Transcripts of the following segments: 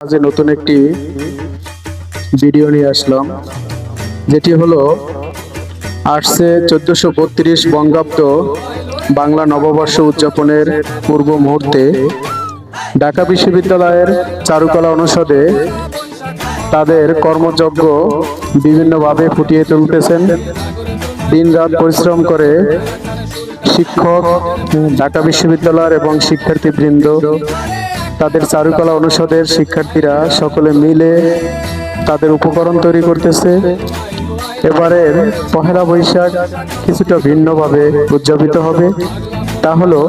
আজ নতুন একটি ভিডিও নিয়ে আসলাম, যেটি হলো আসছে চোদ্দশো বত্রিশ বঙ্গাব্দ বাংলা নববর্ষ উদযাপনের পূর্ব মুহূর্তে ঢাকা বিশ্ববিদ্যালয়ের চারুকলা অনুষদে তাদের কর্মযজ্ঞ বিভিন্নভাবে ফুটিয়ে তুলতেছেন। দিনরাত পরিশ্রম করে শিক্ষক, ঢাকা বিশ্ববিদ্যালয়ের এবং শিক্ষার্থীবৃন্দ তাদের চারুকলা অনুষদের শিক্ষার্থীরা সকলে মিলে তাদের উপকরণ তৈরি করতেছে। এবারের পহেলা বৈশাখ কিছুটা ভিন্নভাবে উদযাপিত হবে। তা হলো,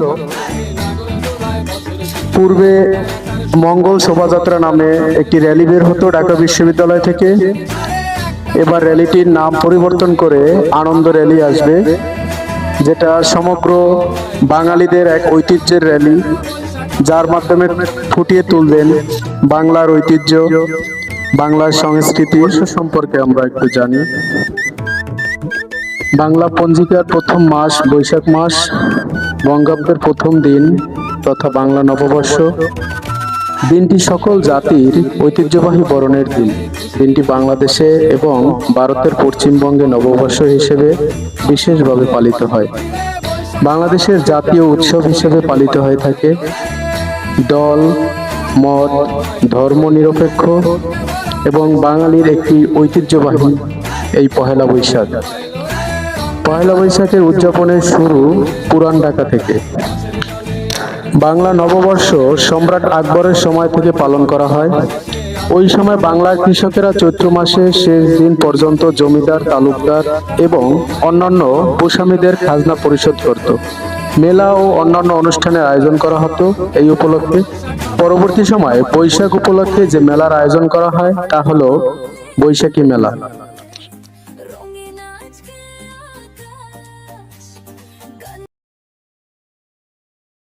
পূর্বে মঙ্গল শোভাযাত্রা নামে একটি র্যালি বের হতো ঢাকা বিশ্ববিদ্যালয় থেকে। এবার র্যালিটির নাম পরিবর্তন করে আনন্দ র্যালি আসবে, যেটা সমগ্র বাঙালিদের এক ঐতিহ্যের র্যালি। যার মাধ্যমে ফুটিয়ে তুলবেন বাংলার ঐতিহ্য, বাংলার সংস্কৃতি। সম্পর্কে আমরা একটু জানি। বাংলা পঞ্জিকার প্রথম মাস বৈশাখ মাস, বঙ্গাব্দের প্রথম দিন তথা বাংলা নববর্ষ। দিনটি সকল জাতির ঐতিহ্যবাহী বরণের দিন। দিনটি বাংলাদেশে এবং ভারতের পশ্চিমবঙ্গে নববর্ষ হিসেবে বিশেষভাবে পালিত হয়। বাংলাদেশের জাতীয় উৎসব হিসেবে পালিত হয়ে থাকে দল, মত, ধর্ম নিরপেক্ষ এবং বাঙালির একটি ঐতিহ্যবাহী এই পহেলা বৈশাখ। পহেলা বৈশাখের উদযাপনের শুরু পুরান ঢাকা থেকে। বাংলা নববর্ষ সম্রাট আকবরের সময় থেকে পালন করা হয়। ওই সময় বাংলার কৃষকেরা চৈত্র মাসের শেষ দিন পর্যন্ত জমিদার, তালুকদার এবং অন্যান্য ভূস্বামীদের খাজনা পরিশোধ করত। মেলা ও অন্যান্য অনুষ্ঠানের আয়োজন করা হতো এই উপলক্ষে। পরবর্তী সময়ে বৈশাখ উপলক্ষে যে মেলার আয়োজন করা হয়, তা হলো বৈশাখী মেলা।